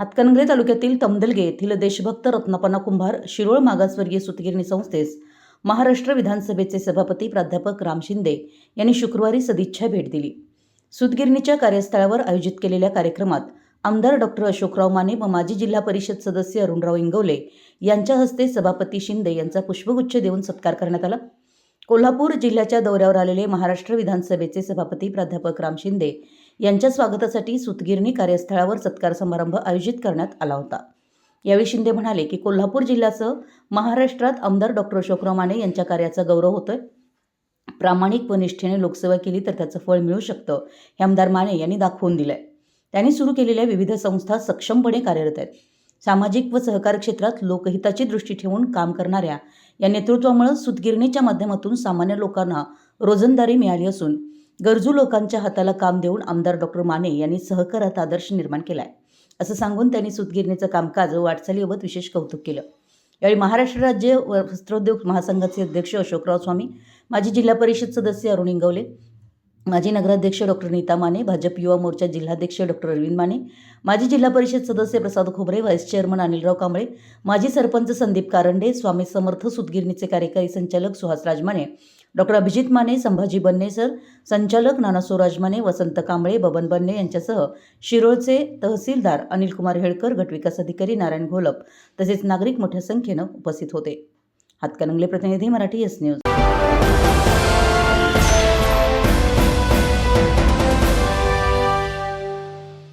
हातकणंगले तालुक्यातील तमदलगे येथील देशभक्त रत्नपना कुंभार शिरोळ मागासवर्गीय सुतगिरणी संस्थेस महाराष्ट्र विधानसभेचे सभापती प्राध्यापक राम शिंदे यांनी शुक्रवारी सदिच्छा भेट दिली. सुतगिरणीच्या कार्यस्थळावर आयोजित केलेल्या कार्यक्रमात आमदार डॉक्टर अशोकराव माने व माजी जिल्हा परिषद सदस्य अरुणराव इंगवले यांच्या हस्ते सभापती शिंदे यांचा पुष्पगुच्छ देऊन सत्कार करण्यात आला. कोल्हापूर जिल्ह्याच्या दौऱ्यावर आलेले महाराष्ट्र विधानसभेचे सभापती प्राध्यापक राम शिंदे यांच्या स्वागतासाठी सुतगिरणी कार्यस्थळावर सत्कार समारंभ आयोजित करण्यात आला होता. यावेळी शिंदे म्हणाले की कोल्हापूर जिल्ह्यासह महाराष्ट्रात आमदार डॉक्टर अशोकराव माने यांच्या कार्याचा गौरव होतोय. प्रामाणिक व निष्ठेने लोकसेवा केली तर त्याचं फळ मिळू शकतं हे आमदार माने यांनी दाखवून दिलंय. त्यांनी सुरू केलेल्या विविध संस्था सक्षमपणे कार्यरत आहेत. सामाजिक व सहकार क्षेत्रात लोकहिताची दृष्टी ठेवून काम करणाऱ्या या नेतृत्वामुळे सुतगिरणीच्या माध्यमातून सामान्य लोकांना रोजंदारी मिळाली असून गरजू लोकांच्या हाताला काम देऊन आमदार डॉक्टर माने यांनी सहकारात आदर्श निर्माण केला आहे असं सांगून त्यांनी सुतगिरणीचं कामकाज व वाटचालीबाबत विशेष कौतुक केलं. यावेळी महाराष्ट्र राज्य वस्त्रोद्योग महासंघाचे अध्यक्ष अशोकराव स्वामी माजी जिल्हा परिषद सदस्य अरुण इंगवले माजी नगराध्यक्ष डॉक्टर नीता माने भाजप युवा मोर्चा जिल्हाध्यक्ष डॉक्टर अरविंद माने माजी जिल्हा परिषद सदस्य प्रसाद खोबरे व्हाईस चेअरमन अनिलराव कांबळे माजी सरपंच संदीप कारंडे स्वामी समर्थ सुतगिरणीचे कार्यकारी संचालक सुहास राजमाने डॉक्टर अभिजित माने संभाजी बन्नेसर संचालक नाना स्वराज माने वसंत कांबळे बबन बन्ने यांच्यासह शिरोळचे तहसीलदार अनिल कुमार हेळकर गटविकास अधिकारी नारायण घोलप तसेच नागरिक मोठ्या संख्येनं उपस्थित होते. हातकणंगले प्रतिनिधी मराठी एस न्यूज